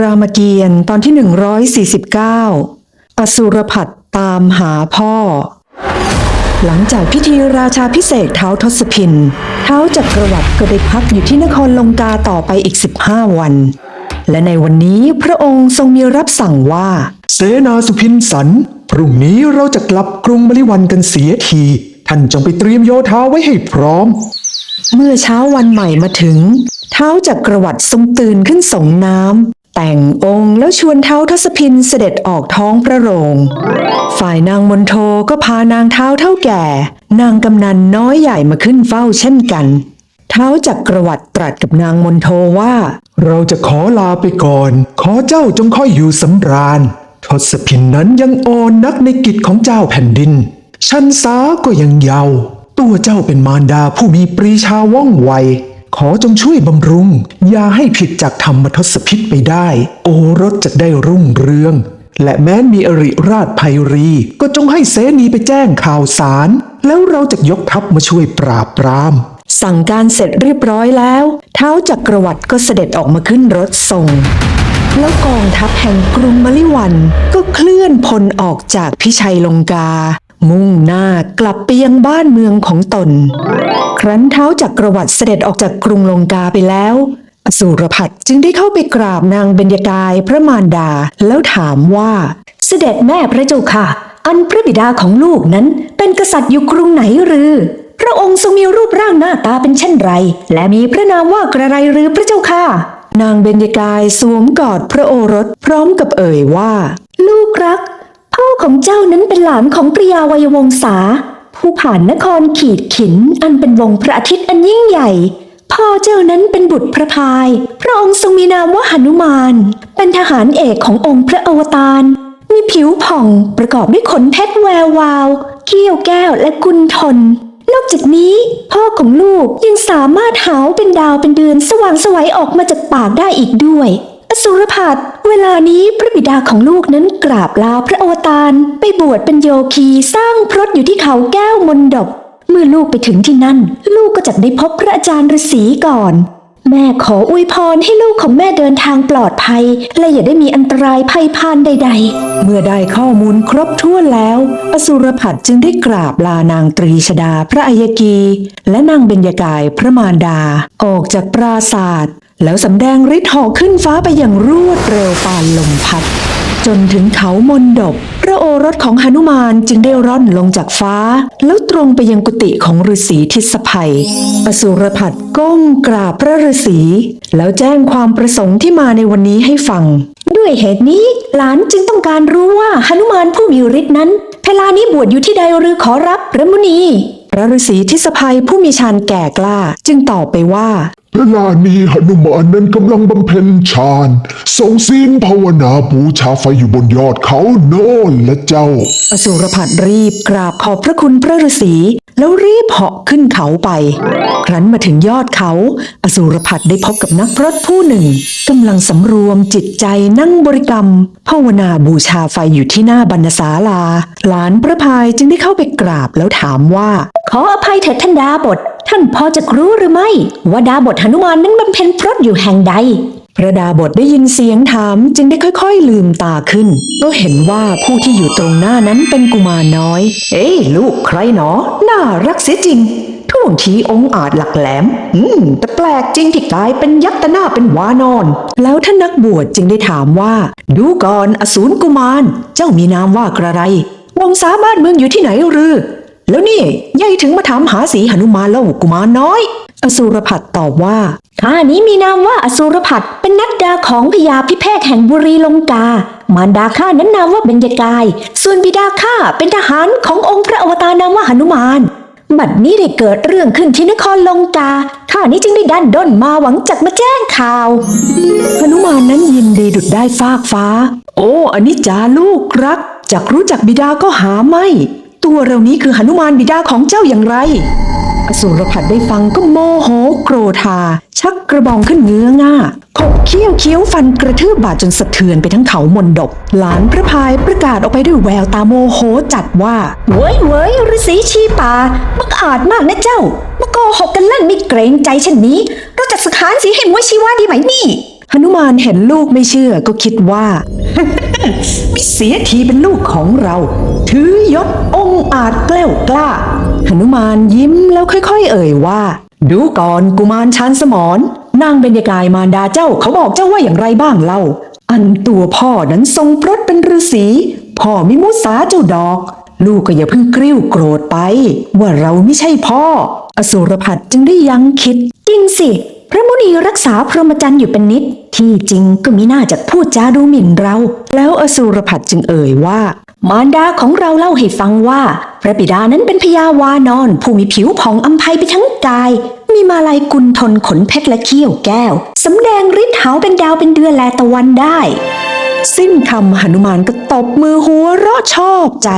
รามเกียรติ์ตอนที่ 149 อสุรพัดตามหาพ่อ หลังจากพิธีราชาพิเศษกเท้าทศพินเท้าจักรวรรดิก็ได้พักอยู่ที่นครลงกาต่อไปอีก 15 วัน และในวันนี้พระองค์ทรงมีรับสั่งว่า เสนาสุพินสัน พรุ่งนี้เราจะกลับกรุงมริวันกันเสียที ท่านจงไปเตรียมโยธาไว้ให้พร้อม เมื่อเช้าวันใหม่มาถึง เท้าจักรวรรดิทรงตื่นขึ้นส่งน้ำ แต่งองค์แล้วชวนเท้าทศพินเสด็จออกท้องพระโรง ฝ่ายนางมนโทก็พานางเท้าเท่าแก่ นางกำนันน้อยใหญ่มาขึ้นเฝ้าเช่นกัน เท้าจักรวรรดิตรัสกับนางมนโทว่า เราจะขอลาไปก่อน ขอเจ้าจงค่อยอยู่สำราญทศพินนั้นยังอ่อนนักในกิจของเจ้าแผ่นดิน ชันสาก็ยังเยาว์ตัวเจ้าเป็นมารดาผู้มีปรีชาว่องไว ขอจงช่วยบำรุง อย่าให้ผิดจากธรรมทศพิษไปได้ โอรสจะได้รุ่งเรือง และแม้นมีอริราชภัยรี ก็จงให้เสนีไปแจ้งข่าวสาร แล้วเราจะยกทัพมาช่วยปราบปราม สั่งการเสร็จเรียบร้อยแล้ว เท้าจักรวรรดิก็เสด็จออกมาขึ้นรถทรงแล้วกองทัพแห่งกรุงมลิวันก็เคลื่อนพลออกจากพิชัยลงกา มุ่งหน้ากลับไปยังบ้านเมืองของตน ครั้นเท้าจักรวรรดิเสด็จออกจากกรุงลงกาไปแล้วอสูรพัดจึงได้เข้าไปกราบนางเบญจกายพระมารดาแล้วถามว่า เสด็จแม่พระเจ้าค่ะ อันพระบิดาของลูกนั้นเป็นกษัตริย์อยู่กรุงไหนหรือ พระองค์ทรงมีรูปร่างหน้าตาเป็นเช่นไร และมีพระนามว่ากระไรหรือพระเจ้าค่ะ นางเบญจกายสวมกอดพระโอรสพร้อมกับเอ่ยว่า ลูกรัก พ่อของเจ้านั้นเป็นหลานของปริยาวัยวงศา ผู้ผ่านนครขีดขิน อันเป็นวงพระอาทิตย์อันยิ่งใหญ่ พ่อเจ้านั้นเป็นบุตรพระพาย พระองค์ทรงมีนามว่าหนุมาน เป็นทหารเอกขององค์พระอวตาร มีผิวผ่องประกอบด้วยขนเพชรแวววาวเขี้ยวแก้วและกุนทนนอกจากนี้ พ่อของลูกยังสามารถหาวเป็นดาวเป็นเดือนสว่างสวัยออกมาจากปากได้อีกด้วย สุรพัดเวลานี้พระบิดาของลูกนั้นกราบลาพระโอตารไปบวชเป็นโยคีสร้างพรตอยู่ที่เขาแก้วมนดบเมื่อลูกไปถึงที่นั่น ลูกก็จะได้พบพระอาจารย์ฤาษีก่อน แม่ขออวยพรให้ลูกของแม่เดินทางปลอดภัย และอย่าได้มีอันตรายภัยพานใดๆเมื่อได้ข้อมูลครบถ้วนแล้ว อสุรพัดจึงได้กราบลานางตรีชดาพระอัยกี และนางเบญจกายพระมารดา ออกจากปราศาสตร์ แล้วสำแดงฤทธิ์เหอขึ้นฟ้าไปอย่างรวดเร็วปานลมพัด จนถึงเขามนดบ พระโอรสของหนุมานจึงได้ร่อนลงจากฟ้า แล้วตรงไปยังกุฏิของฤาษีทิศภัยอสุรพัดก้มกราบพระฤาษีแล้วแจ้งความประสงค์ที่มาในวันนี้ให้ฟัง ด้วยเหตุนี้หลานจึงต้องการรู้ว่าหนุมานผู้มีฤทธิ์นั้นเวลานี้บวชอยู่ที่ใดหรือขอรับพระมุนีพระฤาษีทิศภัยผู้มีฌานแก่กล้าจึงตอบไปว่า เวลานี้หนุมานนั้นกำลังบำเพ็ญฌานทรงศีลภาวนาบูชาไฟอยู่บนยอดเขาโน่นและเจ้า อสุรพัดรีบกราบขอบพระคุณพระฤาษี แล้วรีบเหาะขึ้นเขาไป ครั้นมาถึงยอดเขา อสุรพัดได้พบกับนักพรตผู้หนึ่งกำลังสำรวมจิตใจนั่งบริกรรมภาวนาบูชาไฟอยู่ที่หน้าบรรณศาลา หลานพระพายจึงได้เข้าไปกราบแล้วถามว่า ขออภัยเถิดท่านดาบท ท่านพอจะรู้หรือไม่ ว่าดาบทหนุมานนั้นบำเพ็ญพรตอยู่แห่งใด พระดาบทได้ยินเสียงถามจึงได้ค่อยๆ ลืมตาขึ้น ก็เห็นว่าผู้ที่อยู่ตรงหน้านั้นเป็นกุมารน้อย เอ้ยลูกใครหนอ น่ารักเสียจริงท่วงทีองค์อาจหลักแหลม อืม แต่แปลกจริงที่กลายเป็นยักษ์ตหน้าเป็นวานอน แล้วท่านนักบวชจึงได้ถามว่า ดูก่อนอสูรกุมาร เจ้ามีนามว่ากระไร วงศาบ้านเมืองอยู่ที่ไหนหรือ แล้วนี่ยายถึงมาถามหาสีหนุมานแล้วกุมารน้อย อสูรพัดตอบว่า ข้านี้มีนามว่าอสุรพัดเป็นนัดดาของพญาพิแพกแห่งบุรีลงกา มารดาข้านั้นนามว่าเบญจกาย ส่วนบิดาข้าเป็นทหารขององค์พระอวตารนามว่าหนุมาน บัดนี้ได้เกิดเรื่องขึ้นที่นครลงกา ข้านี้จึงได้ดันด้นมาหวังจักมาแจ้งข่าวหนุมานนั้นยินดีดุดได้ฟากฟ้า โอ้อันนี้จาลูกรักจากรู้จักบิดาก็หาไม่ ตัวเรานี้คือหนุมานบิดาของเจ้าอย่างไร อสูรพัดได้ฟังก็โมโหโกรธา ชักกระบองขึ้นเงื้อง่าขบเคี้ยวเคี้ยวฟันกระทืบบาดจนสะเทือนไปทั้งเขามนดบ หลานพระพายประกาศออกไปด้วยแววตาโมโหจัดว่า เว้ยเว้ยฤาษีชีป่ามักอาจมากนะเจ้ามาโกหกกันเล่นไม่เกรงใจเช่นนี้ เราจะสังหารสีให้มวยชีวาดีไหมนี่หนุมานเห็นลูกไม่เชื่อก็คิดว่า ม่เสียทีเป็นลูกของเรา ถือยศองค์อาจแกล้วกล้าหนุมานยิ้มแล้วค่อย ๆ เอ่ยว่า ดูก่อนกุมารชันสมรนางเบญกายมารดาเจ้าเขาบอกเจ้าว่าอย่างไรบ้างเล่า อันตัวพ่อนั้นทรงพรตเป็นฤาษีพ่อมิมุสาเจ้าดอก ลูกก็อย่าเพิ่งกริ้วโกรธไป ว่าเราไม่ใช่พ่อ อสุรพัดจึงได้ยั้งคิด จริงสิ พระมุนีรักษาพรหมจรรย์อยู่เป็นนิด ที่จริงก็มีน่าจะพูดจาดูหมิ่นเรา แล้วอสุรพัดจึงเอ่ยว่า มารดาของเราเล่าให้ฟังว่า พระบิดานั้นเป็นพญาวานอน ผู้มีผิวผ่องอำไพไปทั้งกาย มีมาลายกุลทนขนเพชรและเขี้ยวแก้วสำแดงฤทธิ์หาวเป็นดาวเป็นเดือนแลตะวันได้ สิ้นคำหนุมานก็ตบมือหัวเราะชอบใจ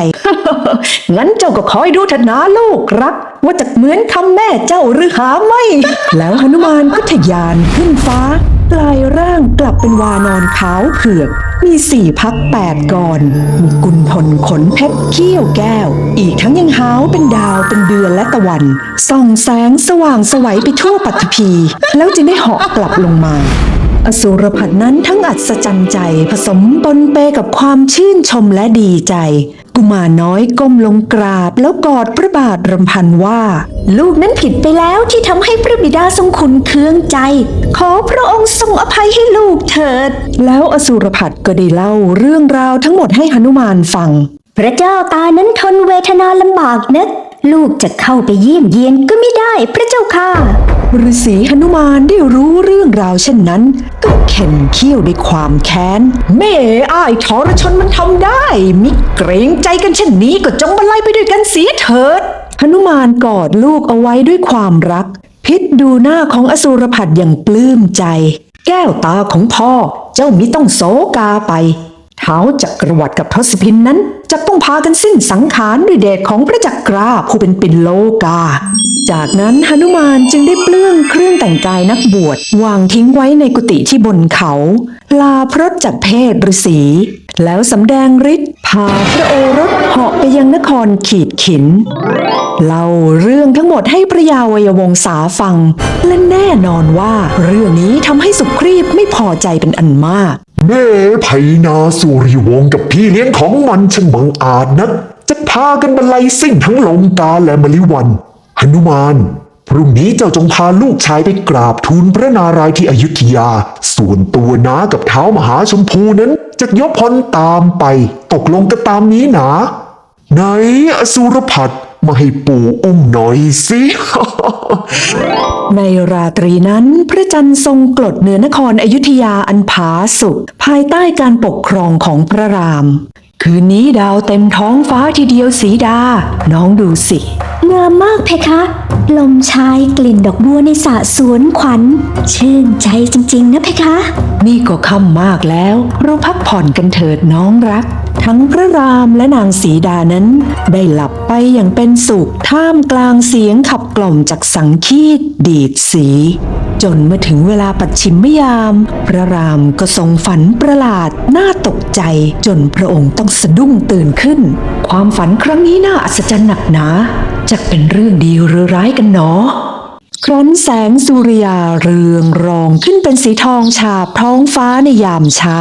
งั้นเจ้าก็คอยดูเถอะนะลูกรัก ว่าจะเหมือนคำแม่เจ้าหรือหาไม่ แล้วหนุมานก็ทะยานขึ้นฟ้ากลายร่างกลับเป็นวานอนขาวเผือก มีสี่พักแปดกรมีกุลทนขนเพชรเขี้ยวแก้ว อีกทั้งยังหาวเป็นดาวเป็นเดือนและตะวัน ส่องแสงสว่างสวัยไปทั่วปัตภีแล้วจึงได้เหาะกลับลงมา อสุรพัดนั้นทั้งอัศจรรย์ใจ ผสมปนเปกับความชื่นชมและดีใจ กุมารน้อยก้มลงกราบแล้วกอดพระบาทรำพันว่า ลูกนั้นผิดไปแล้วที่ทำให้พระบิดาทรงขุนเคืองใจ ขอพระองค์ทรงอภัยให้ลูกเถิด แล้วอสุรพัดก็ได้เล่าเรื่องราวทั้งหมดให้หนุมานฟัง พระเจ้าตานั้นทนเวทนาลำบากนัก ลูกจะเข้าไปเยี่ยมเยียนก็ไม่ได้พระเจ้าค่ะฤาษีหนุมานได้รู้เรื่องราวเช่นนั้น ก็เข็นเขี้ยวด้วยความแค้นแม่อ้ายทรชนมันทำได้ มิเกรงใจกันเช่นนี้ก็จงบรรลัยไปด้วยกันเสียเถิดหนุมานกอดลูกเอาไว้ด้วยความรัก พิษดูหน้าของอสุรพัดอย่างปลื้มใจ แก้วตาของพ่อเจ้ามิต้องโศกาไป ท้าจักรวรรดิกับทศพินนั้นจะต้องพากันสิ้นสังขารด้วยเดชของพระจักราผู้เป็นปินโลกา จากนั้นหนุมานจึงได้เปลื้องเครื่องแต่งกายนักบวชวางทิ้งไว้ในกุฏิที่บนเขา ลาพรตจากเพศฤาษีแล้วสำแดงฤทธิ์พาพระโอรสเหาะไปยังนครขีดขินเล่าเรื่องทั้งหมดให้พระยาวัยวงศาฟัง และแน่นอนว่าเรื่องนี้ทำให้สุครีพไม่พอใจเป็นอันมาก แม่ไพนาสุริวงกับพี่เลี้ยงของมันช่างบังอาจนัก จะพากันบรรลัยสิ่งทั้งลงกาและมลิวันหนุมานพรุ่งนี้เจ้าจงพาลูกชายไปกราบทูลพระนารายณ์ที่อยุธยา ส่วนตัวน้ากับเท้ามหาชมพูนั้นจะยกพลตามไป ตกลงกันตามนี้หนาไหนอสุรพัดมาให้ปู่อุ้มหน่อยสิ ในราตรีนั้น พระจันทร์ทรงกลดเหนือนครอยุธยาอันผาสุกภายใต้การปกครองของพระราม คืนนี้ดาวเต็มท้องฟ้าทีเดียวสีดา น้องดูสิ งามมากเพคะ ลมชายกลิ่นดอกบัวในสระสวนขวัญ ชื่นใจจริงๆนะเพคะ นี่ก็ค่ำมากแล้ว เราพักผ่อนกันเถิดน้องรัก ทั้งพระรามและนางสีดานั้น ได้หลับไปอย่างเป็นสุขท่ามกลางเสียงขับกล่อมจากสังคีตดีดสี จนเมื่อถึงเวลาปัดชิมยาม พระรามก็ทรงฝันประหลาดน่าตกใจ จนพระองค์ต้องสะดุ้งตื่นขึ้น ความฝันครั้งนี้น่าอัศจรรย์หนักหนาจะเป็นเรื่องดีหรือร้ายกันหนอครั้นแสงสุริยาเรืองรองขึ้นเป็นสีทองฉาบท้องฟ้าในยามเช้า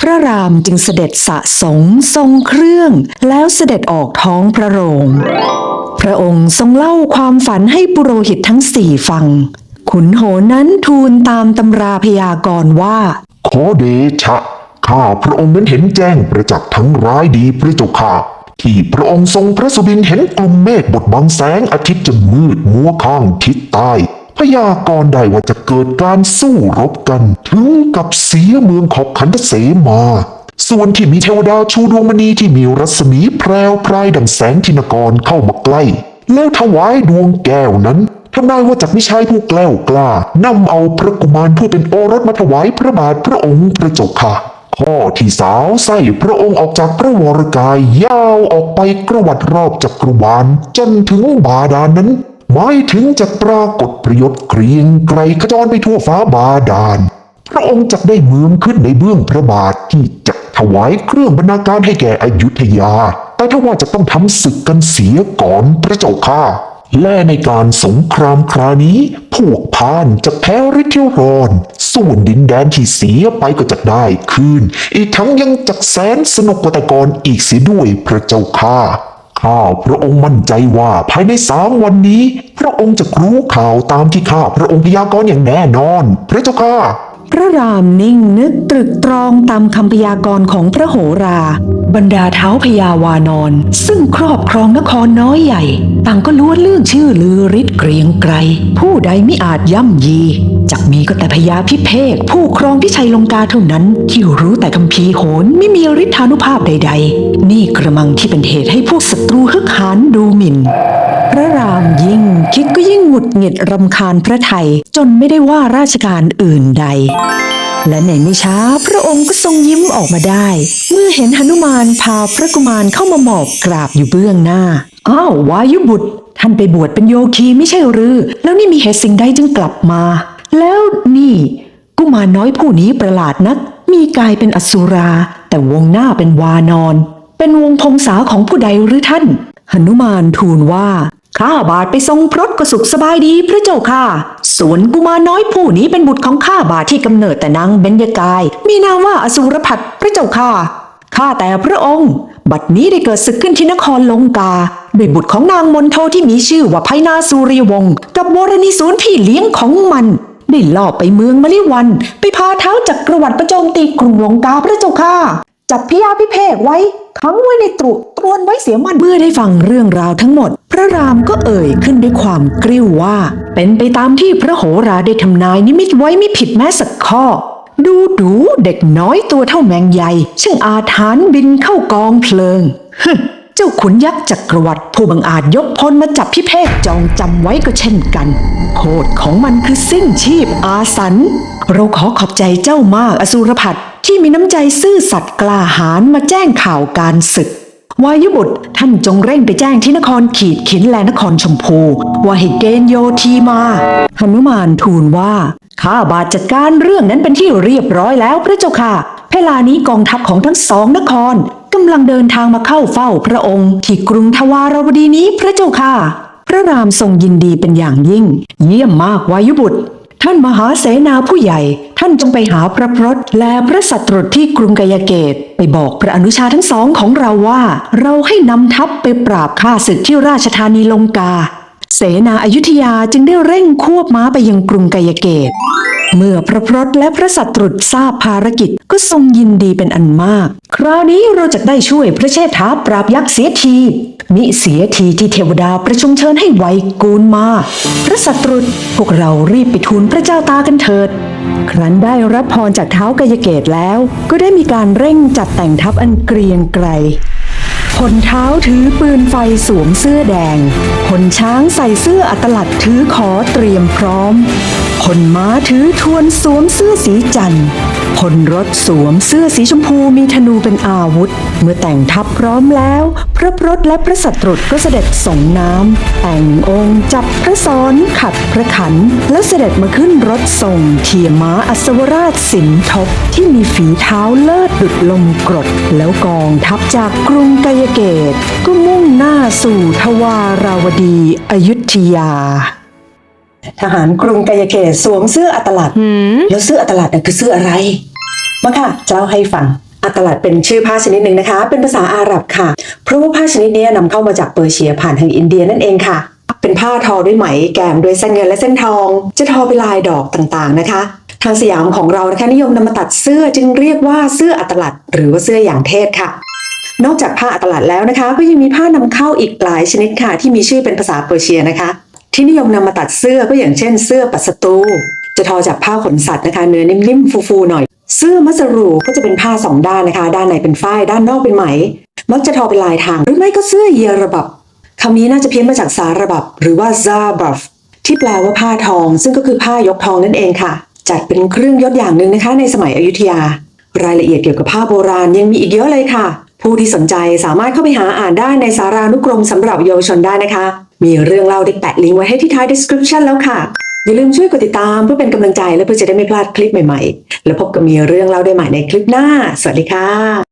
พระรามจึงเสด็จสะสงทรงเครื่อง แล้วเสด็จออกท้องพระโรง พระองค์ทรงเล่าความฝันให้ปุโรหิตทั้งสี่ฟัง ขุนโหนนั้นทูลตามตำราพยากรณ์ว่า ขอเดชะ ข้าพระองค์นั้นเห็นแจ้งประจักษ์ทั้งร้ายดีพระเจ้าค่ะ ที่พระองค์ทรงพระสุบินเห็นกลุ่มเมฆบดบังแสงอาทิตย์จนมืดมัวข้างทิศใต้พยากรณ์ได้ว่าจะเกิดการสู้รบกัน ถึงกับเสียเมืองขอบขันธเสมา ส่วนที่มีเทวดาชูดวงมณีที่มีรัศมีแพรวพรายดังแสงธินกรเข้ามาใกล้ แล้วถวายดวงแก้วนั้น ทำนายว่าจากไม่ใช่ผู้แกล้วกล้านำเอาพระกุมารผู้เป็นโอรสมาถวายพระบาทพระองค์พระเจ้าค่ะ ข้อที่สาวไส้พระองค์ออกจากพระวรกายยาวออกไปกระวัดรอบจักรวาลจนถึงบาดาลนั้นหมายถึงจะปรากฏประโยชน์เกรียงไกรขจรไปทั่วฟ้าบาดาล พระองค์จะได้เมืองขึ้นในเบื้องพระบาทที่จะถวายเครื่องบรรณาการให้แก่อยุธยา แต่ถ้าว่าจะต้องทำศึกกันเสียก่อนพระเจ้าค่ะ และในการสงครามคราวนี้ พวกพานจะแพ้ฤทธิ์ที่ร้อน ส่วนดินแดนที่เสียไปก็จะได้คืน อีกทั้งยังจักแสนสนุกกว่าแต่ก่อนอีกเสียด้วยพระเจ้าข้าข้าพระองค์มั่นใจว่าภายในสามวันนี้ พระองค์จะรู้ข่าวตามที่ข้าพระองค์พยากรณ์อย่างแน่นอน พระเจ้าข้าพระรามนิ่งนึกตรึกตรองตามคำพยากรณ์ของพระโหราบรรดาเท้าพญาวานอน ซึ่งครอบครองนครน้อยใหญ่ ต่างก็ล้วนเรื่องชื่อลือฤทธิ์เกรียงไกรผู้ใดไม่อาจย่ำยีจักมีก็แต่พญาพิเภกผู้ครองพิชัยลงกาเท่านั้น ที่รู้แต่คำพีโหนไม่มีฤทธานุภาพใด ๆ นี่กระมังที่เป็นเหตุให้พวกศัตรูฮึกหานดูหมิ่น พระรามยิ่งคิดก็ยิ่งหงุดหงิดรำคาญพระไทย จนไม่ได้ว่าราชการอื่นใด และในไม่ช้าพระองค์ก็ทรงยิ้มออกมาได้ เมื่อเห็นหนุมานพาพระกุมารเข้ามาหมอบกราบอยู่เบื้องหน้า อ้าววายุบุตร ท่านไปบวชเป็นโยคีไม่ใช่หรือ แล้วนี่มีเหตุสิ่งใดจึงกลับมา แล้วนี่ กุมารน้อยผู้นี้ประหลาดนัก มีกายเป็นอสุรา แต่วงหน้าเป็นวานอน เป็นวงพงษาของผู้ใดหรือท่านหนุมานทูลว่า ข้าบาทไปทรงพรตก็สุขสบายดีพระเจ้าค่ะ ส่วนกุมารน้อยผู้นี้เป็นบุตรของข้าบาทที่กำเนิดแต่นางเบญญกาย มีนามว่าอสุรพัฒพระเจ้าค่ะ ข้าแต่พระองค์ บัดนี้ได้เกิดศึกขึ้นที่นครลงกาด้วยบุตรของนางมนโทที่มีชื่อว่าไพนาสุริวงศ์กับวรณีสูนพี่เลี้ยงของมันได้ล่อบไปเมืองมะลิวัน ไปพาเท้าจักรวรรดิประโจมตีกรุงลงกาพระเจ้าค่ะ จับพิยาพิเภกไว้ขังไว้ในตรุตรวนไว้เสียมันเมื่อได้ฟังเรื่องราวทั้งหมด พระรามก็เอ่ยขึ้นด้วยความกริ้วว่า เป็นไปตามที่พระโหราได้ทำนายนิมิตไว้ไม่ผิดแม้สักข้อ ดูดูเด็กน้อยตัวเท่าแมงใหญ่ช่างอาถรรพ์บินเข้ากองเพลิงฮึเจ้าขุนยักษ์จักรวรรดิผู้บังอาจยกพลมาจับพิเภกจองจำไว้ก็เช่นกันโทษของมันคือสิ้นชีพอาสัน เราขอขอบใจเจ้ามากอสุรพัฒ ที่มีน้ำใจซื่อสัตย์กล้าหาญมาแจ้งข่าวการศึก วายุบุตรท่านจงเร่งไปแจ้งที่นครขีดขินและนครชมพูว่าให้เกณฑ์โยทีมาหนุมานทูลว่าข้าบาทจัดการเรื่องนั้นเป็นที่เรียบร้อยแล้วพระเจ้าค่ะเวลานี้กองทัพของทั้งสองนครกำลังเดินทางมาเข้าเฝ้าพระองค์ ที่กรุงทวารวดีนี้พระเจ้าค่ะ พระรามทรงยินดีเป็นอย่างยิ่ง เยี่ยมมากวายุบุตร ท่านมหาเสนาผู้ใหญ่ ท่านจงไปหาพระพรตและพระสัตรุที่กรุงกยเกต ไปบอกพระอนุชาทั้งสองของเราว่า เราให้นำทัพไปปราบข้าศึกที่ราชธานีลงกา เสนาอายุทยาจึงได้เร่งควบม้าไปยังกรุงกยเกต เมื่อพระพรตและพระสัตรุทราบภารกิจก็ทรงยินดีเป็นอันมาก คราวนี้เราจะได้ช่วยพระเชษฐาปราบยักษ์เสียทีมิเสียทีที่เทวดาประชุมเชิญให้ไวกูลมา พระสัตรุพวกเรารีบไปทูลพระเจ้าตากันเถิด ครั้นได้รับพรจากเท้ากายเกตแล้ว ก็ได้มีการเร่งจัดแต่งทัพอันเกรียงไกร พลเท้าถือปืนไฟสวมเสื้อแดง พลช้างใส่เสื้ออัตลัดถือขอเตรียมพร้อม พลม้าถือทวนสวมเสื้อสีจันทร์ พลรถสวมเสื้อสีชมพูมีธนูเป็นอาวุธ เมื่อแต่งทัพพร้อมแล้ว พระพรตและพระสัตรุก็เสด็จส่งน้ำแต่งองค์จับพระซ้อนขัดพระขัน แล้วเสด็จมาขึ้นรถส่งเทียม้าอัศวราชสินทบที่มีฝีเท้าเลิศดุดลมกรด แล้วกองทัพจากกรุงกายเกต ก็มุ่งหน้าสู่ทวาราวดีอยุธยาทหารกรุงกายเกตสวมเสื้ออัตลัด แล้วเสื้ออัตลัดน่ะคือเสื้ออะไร มาค่ะจะเล่าให้ฟังอัตลัดเป็นชื่อผ้าชนิดหนึ่งนะคะ เป็นภาษาอาหรับค่ะ เพราะว่าผ้าชนิดนี้นำเข้ามาจากเปอร์เซียผ่านทางอินเดียนั่นเองค่ะ เป็นผ้าทอด้วยไหมแกมด้วยเส้นเงินและเส้นทอง จะทอเป็นลายดอกต่างๆนะคะ ทางสยามของเรานะคะนิยมนำมาตัดเสื้อจึงเรียกว่าเสื้ออัตลัดหรือว่าเสื้ออย่างเทศค่ะนอกจากผ้าอัตลัดแล้วนะคะ ก็ยังมีผ้านำเข้าอีกหลายชนิดค่ะ ที่มีชื่อเป็นภาษาเปอร์เซียนะคะ ที่นิยมนำมาตัดเสื้อก็อย่างเช่น เสื้อปัสตู จะทอจากผ้าขนสัตว์นะคะ เนื้อนิ่มๆฟูๆหน่อย เสื้อมัสรูก็จะเป็นผ้าสองด้านนะคะ ด้านในเป็นฝ้าย ด้านนอกเป็นไหม มักจะทอเป็นลายทาง หรือไม่ก็เสื้อเยระบับคำนี้น่าจะเพี้ยนมาจากสาระบับ หรือว่าซาบัฟที่แปลว่าผ้าทอง ซึ่งก็คือผ้ายกทองนั่นเองค่ะ จัดเป็นเครื่องยศอย่างหนึ่งนะคะ ในสมัยอยุธยา รายละเอียดเกี่ยวกับผ้าโบราณยังมีอีกเยอะเลยค่ะ ผู้ที่สนใจสามารถเข้าไปหาอ่านได้ในสารานุกรมสำหรับเยาวชนได้นะคะ มีเรื่องเล่าได้แปะลิงก์ไว้ให้ที่ท้าย description แล้วค่ะ อย่าลืมช่วยกดติดตามเพื่อเป็นกำลังใจและเพื่อจะได้ไม่พลาดคลิปใหม่ๆ แล้วพบกับมีเรื่องเล่าได้ใหม่ในคลิปหน้า สวัสดีค่ะ